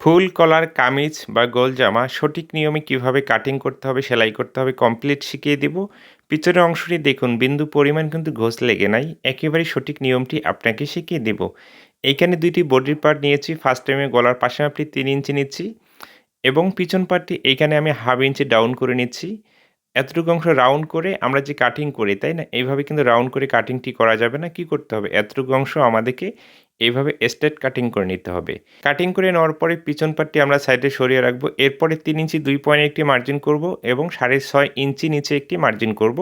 ফুল কলার কামিজ বা গোল জামা সঠিক নিয়মে কীভাবে কাটিং করতে হবে, সেলাই করতে হবে কমপ্লিট শিখিয়ে দেব। পিছনের অংশটি দেখুন, বিন্দু পরিমাণ কিন্তু ঘোষ লেগে নাই, একেবারে সঠিক নিয়মটি আপনাকে শিখিয়ে দেব। এইখানে দুইটি বডির পার্ট নিয়েছি ফার্স্ট টাইমে গলার পাশে আপনি তিন ইঞ্চি নিচ্ছি এবং পিছন পার্টটি এইখানে আমি হাফ ইঞ্চি ডাউন করে নিচ্ছি। এতটুকু অংশ রাউন্ড করে আমরা যে কাটিং করি, তাই না? এইভাবে কিন্তু রাউন্ড করে কাটিংটি করা যাবে না, কি করতে হবে? এতটুকু অংশ আমাদেরকে এইভাবে স্ট্রেট কাটিং করে নিতে হবে। কাটিং করে নেওয়ার পরে পিছন পাটটি আমরা সাইডে সরিয়ে রাখব। এরপরে তিন ইঞ্চি দুই পয়েন্ট একটি মার্জিন করব এবং সাড়ে ছয় ইঞ্চি নিচে একটি মার্জিন করব।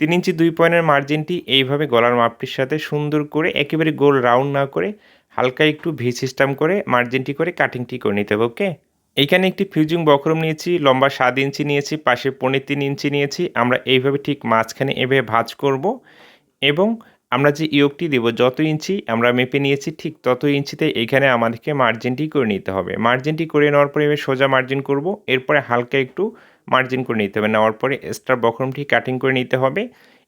তিন ইঞ্চি দুই পয়েন্টের মার্জিনটি এইভাবে গলার মাপটির সাথে সুন্দর করে একেবারে গোল রাউন্ড না করে হালকা একটু ভি সিস্টেম করে মার্জিনটি করে কাটিংটি করে নিতে হবে ওকে এইখানে একটি ফিউজিং বক্রম নিয়েছি, লম্বা সাত ইঞ্চি নিয়েছি, পাশে পনেরো তিন ইঞ্চি নিয়েছি। আমরা এইভাবে ঠিক মাঝখানে এভাবে ভাঁজ করব এবং আমরা যে ইয়োগটি দেব, যত ইঞ্চি আমরা মেপে নিয়েছি, ঠিক তত ইঞ্চিতে এখানে আমাদেরকে মার্জিনটি করে নিতে হবে। মার্জিনটি করে নেওয়ার পরে এবার সোজা মার্জিন করব, এরপরে হালকা একটু মার্জিন করে নিতে হবে। নেওয়ার পরে এক্সট্রা বক্রমটি কাটিং করে নিতে হবে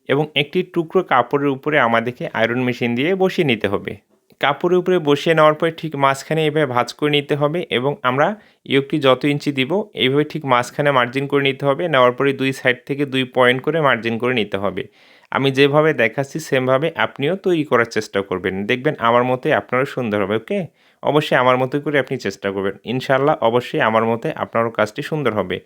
এবং একটি টুকরো কাপড়ের উপরে আমাদেরকে আয়রন মেশিন দিয়ে বসিয়ে নিতে হবে। কাপড়ের উপরে বসিয়ে নেওয়ার পরে ঠিক মাঝখানে এভাবে ভাঁজ করে নিতে হবে এবং আমরা ইয়োগটি যত ইঞ্চি দিব এইভাবে ঠিক মাঝখানে মার্জিন করে নিতে হবে। নেওয়ার পরে দুই সাইড থেকে দুই পয়েন্ট করে মার্জিন করে নিতে হবে। আমি যেভাবে দেখাচ্ছি, সেমভাবে আপনিও তৈরি করার চেষ্টা করবেন। দেখবেন আমার মতে আপনারও সুন্দর হবে, ওকে? অবশ্যই আমার মতো করে আপনি চেষ্টা করবেন। ইনশাল্লাহ অবশ্যই আমার মতে আপনারও কাজটি সুন্দর হবে।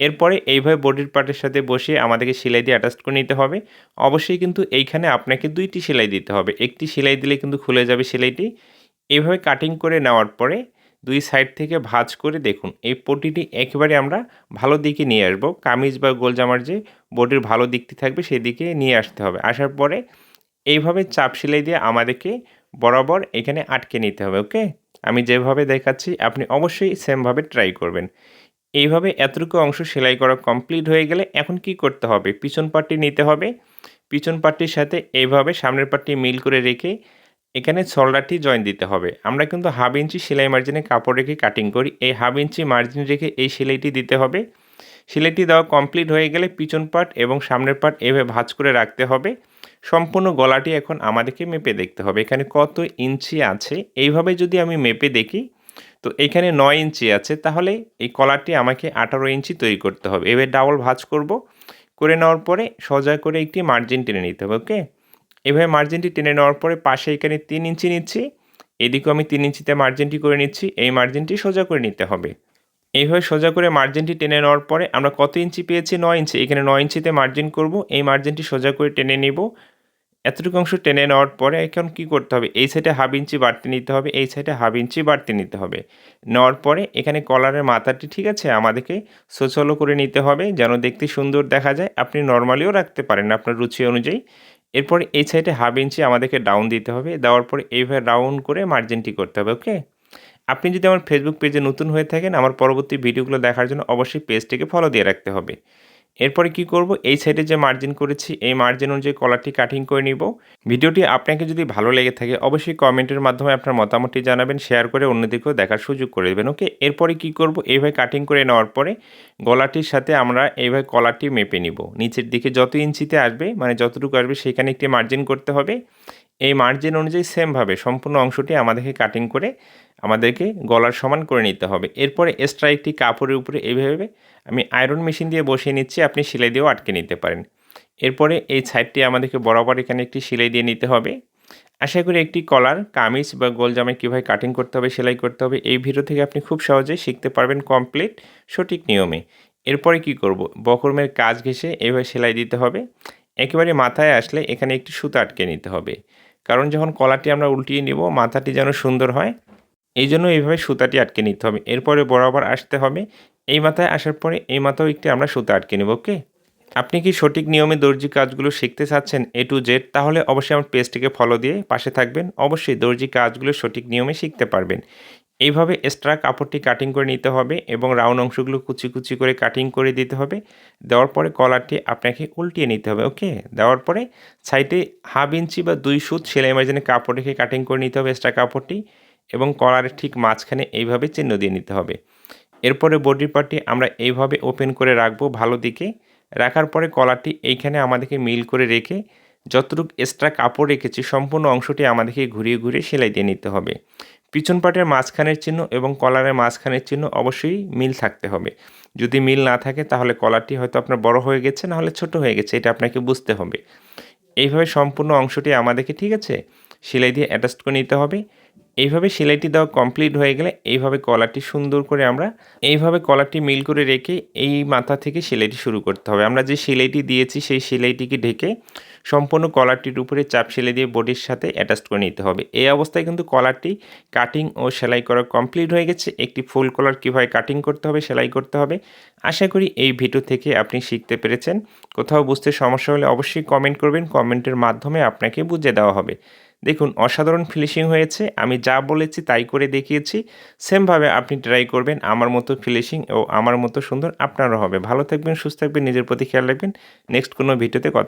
এরপরে এইভাবে বডির পার্টের সাথে বসিয়ে আমাদেরকে সেলাই দিয়ে অ্যাটাচ করে নিতে হবে। অবশ্যই কিন্তু এইখানে আপনাকে দুইটি সেলাই দিতে হবে। একটি সেলাই দিলে কিন্তু খুলে যাবে সেলাইটি। এইভাবে কাটিং করে নেওয়ার পরে দুই সাইড থেকে ভাঁজ করে দেখুন। এই পটিটি একেবারে আমরা ভালো দিকে নিয়ে আসব। কামিজ বা গোলজামার যে বডির ভালো দিকটি থাকবে সেই দিকে নিয়ে আসতে হবে। আসার পরে এইভাবে চাপ সেলাই দিয়ে আমাদেরকে বরাবর এখানে আটকে নিতে হবে, ওকে? আমি যেভাবে দেখাচ্ছি, আপনি অবশ্যই সেমভাবে ট্রাই করবেন। এইভাবে এতটুকু অংশ সেলাই করা কমপ্লিট হয়ে গেলে এখন কি করতে হবে? পিছন পাটটি নিতে হবে। পিছন পাটটির সাথে এইভাবে সামনের পাটটি মিল করে রেখে এখানে শোল্ডারটি জয়েন দিতে হবে। আমরা কিন্তু হাফ ইঞ্চি সেলাই মার্জিনে কাপড় রেখে কাটিং করি। এই হাফ ইঞ্চি মার্জিন রেখে এই সেলাইটি দিতে হবে। সেলাইটি দেওয়া কমপ্লিট হয়ে গেলে পিছন পার্ট এবং সামনের পাট এভাবে ভাঁজ করে রাখতে হবে। সম্পূর্ণ গলাটি এখন আমাদেরকে মেপে দেখতে হবে। এখানে কত ইঞ্চি আছে? এইভাবে যদি আমি মেপে দেখি, তো এখানে নয় ইঞ্চি আছে। তাহলে এই কলারটি আমাকে আঠারো ইঞ্চি তৈরি করতে হবে। এবার ডাবল ভাঁজ করব। করে নেওয়ার পরে সোজা করে একটি মার্জিন টেনে নিতে হবে ওকে এভাবে মার্জিনটি টেনে নেওয়ার পরে পাশে এখানে তিন ইঞ্চি নিচ্ছি, এদিকেও আমি তিন ইঞ্চিতে মার্জিনটি করে নিচ্ছি, এই মার্জিনটি সোজা করে নিতে হবে। এইভাবে সোজা করে মার্জিনটি টেনে নেওয়ার পরে আমরা কত ইঞ্চি পেয়েছি? নয় ইঞ্চি। এখানে নয় ইঞ্চিতে মার্জিন করব, এই মার্জিনটি সোজা করে টেনে নেব। এতটুকু অংশ টেনে নেওয়ার পরে এখন কি করতে হবে? এই সাইডে হাফ ইঞ্চি বাড়তে নিতে হবে, এই সাইডে হাফ ইঞ্চি বাড়তে নিতে হবে। নেওয়ার পরে এখানে কলারের মাথাটি ঠিক আছে? আমাদেরকে সোচলো করে নিতে হবে, যেন দেখতে সুন্দর দেখা যায়। আপনি নর্মালিও রাখতে পারেন আপনার রুচি অনুযায়ী। এরপরে এই সাইডে হাফ ইঞ্চি আমাদেরকে ডাউন দিতে হবে। দেওয়ার পর এইভাবে রাউন্ড করে মার্জিনটি করতে হবে ওকে আপনি যদি আমার ফেসবুক পেজে নতুন হয়ে থাকেন, আমার পরবর্তী ভিডিওগুলো দেখার জন্য অবশ্যই পেজটিকে ফলো দিয়ে রাখতে হবে। এরপরে কি করব? এই সাইডে যে মার্জিন করেছি, এই মার্জিন অনুযায়ী কলারটি কাটিং করে নিব। ভিডিওটি আপনাকে যদি ভালো লেগে থাকে, অবশ্যই কমেন্টের মাধ্যমে আপনার মতামতটি জানাবেন শেয়ার করে অন্যদিকেও দেখার সুযোগ করে দেবেন ওকে এরপরে কি করব? এইভাবে কাটিং করে নেওয়ার পরে গলাটির সাথে আমরা এইভাবে কলারটি মেপে নিব। নিচের দিকে যত ইঞ্চিতে আসবে মানে যতটুকু আসবে, সেখানে একটি মার্জিন করতে হবে। এই মার্জিন অনুযায়ী সেমভাবে সম্পূর্ণ অংশটি আমাদেরকে কাটিং করে আমাদেরকে গলার সমান করে নিতে হবে। এরপরে এক্সট্রা একটি কাপড়ের উপরে এইভাবে আমি আয়রন মেশিন দিয়ে বসিয়ে নিচ্ছি, আপনি সেলাই দিয়েও আটকে নিতে পারেন। এরপরে এই সাইডটি আমাদেরকে বরাবর এখানে একটি সেলাই দিয়ে নিতে হবে। আশা করি একটি কলার কামিজ বা গোল জামায় কীভাবে কাটিং করতে হবে, সেলাই করতে হবে, এই ভিডিও থেকে আপনি খুব সহজেই শিখতে পারবেন কমপ্লিট সঠিক নিয়মে। এরপরে কি করব? বকরমের কাজ ঘেসে এইভাবে সেলাই দিতে হবে। একেবারে মাথায় আসলে এখানে একটি সুতা আটকে নিতে হবে। কারণ যখন কলারটি আমরা উল্টিয়ে নিব, মাথাটি যেন সুন্দর হয় এই জন্য এইভাবে সুতাটি আটকে নিতে হবে। এরপরে বরাবর আসতে হবে। এই মাথায় আসার পরে এই মাথাও একটি আমরা সুতা আটকে নেব, ওকে? আপনি কি সঠিক নিয়মে দর্জি কাজগুলো শিখতে চাচ্ছেন এ টু জেড, তাহলে অবশ্যই আমার পেজটিকে ফলো দিয়ে পাশে থাকবেন। অবশ্যই দর্জি কাজগুলো সঠিক নিয়মে শিখতে পারবেন। এইভাবে এক্সট্রা কাপড়টি কাটিং করে নিতে হবে এবং রাউন্ড অংশগুলো কুচি কুচি করে কাটিং করে দিতে হবে। দেওয়ার পরে কলারটি আপনাকে উল্টিয়ে নিতে হবে, ওকে? দেওয়ার পরে সাইডে হাফ ইঞ্চি বা দুই সুত সেলাই মার্জিনে কাপড় রেখে কাটিং করে নিতে হবে এক্সট্রা কাপড়টি। এবং কলারের ঠিক মাঝখানে এইভাবে চিহ্ন দিয়ে নিতে হবে। এরপরে বডি পার্টটি আমরা এইভাবে ওপেন করে রাখব ভালো দিকে। রাখার পরে কলারটি এইখানে আমাদেরকে মিল করে রেখে যতটুকু এক্সট্রা কাপড় রেখেছি সম্পূর্ণ অংশটি আমাদেরকে ঘুরিয়ে ঘুরিয়ে সেলাই দিয়ে নিতে হবে। পিছন পাটের মাঝখানের চিহ্ন এবং কলারের মাঝখানের চিহ্ন অবশ্যই মিল থাকতে হবে। যদি মিল না থাকে তাহলে কলারটি হয়তো আপনার বড় হয়ে গেছে, না হলে ছোট হয়ে গেছে, এটা আপনাকে বুঝতে হবে। এইভাবে সম্পূর্ণ অংশটি আমাদেরকে ঠিক আছে? সেলাই দিয়ে অ্যাটাচ করে নিতে হবে। এইভাবে সেলাইটি দেওয়া কমপ্লিট হয়ে গেলে এইভাবে কলারটি সুন্দর করে আমরা এইভাবে কলারটি মিল করে রেখে এই মাথা থেকে সেলাইটি শুরু করতে হবে। আমরা যে সেলাইটি দিয়েছি সেই সেলাইটিকে ঢেকে সম্পূর্ণ কলারটির উপরে চাপ সেলাই দিয়ে বডির সাথে অ্যাটাচ করে নিতে হবে। এই অবস্থায় কিন্তু কলারটি কাটিং ও সেলাই করা কমপ্লিট হয়ে গেছে। একটি ফুল কলার কীভাবে কাটিং করতে হবে, সেলাই করতে হবে, আশা করি এই ভিডিও থেকে আপনি শিখতে পেরেছেন। কোথাও বুঝতে সমস্যা হলে অবশ্যই কমেন্ট করবেন। কমেন্টের মাধ্যমে আপনাকে বুঝে দেওয়া হবে। দেখুন, অসাধারণ ফিনিশিং হয়েছে। আমি যা বলেছি তাই করে দেখিয়েছি। সেমভাবে আপনি ট্রাই করবেন, আমার মতো ফিনিশিং ও আমার মতো সুন্দর আপনারও হবে। ভালো থাকবেন, সুস্থ থাকবেন, নিজের প্রতি খেয়াল রাখবেন। নেক্সট কোনো ভিডিওতে কথা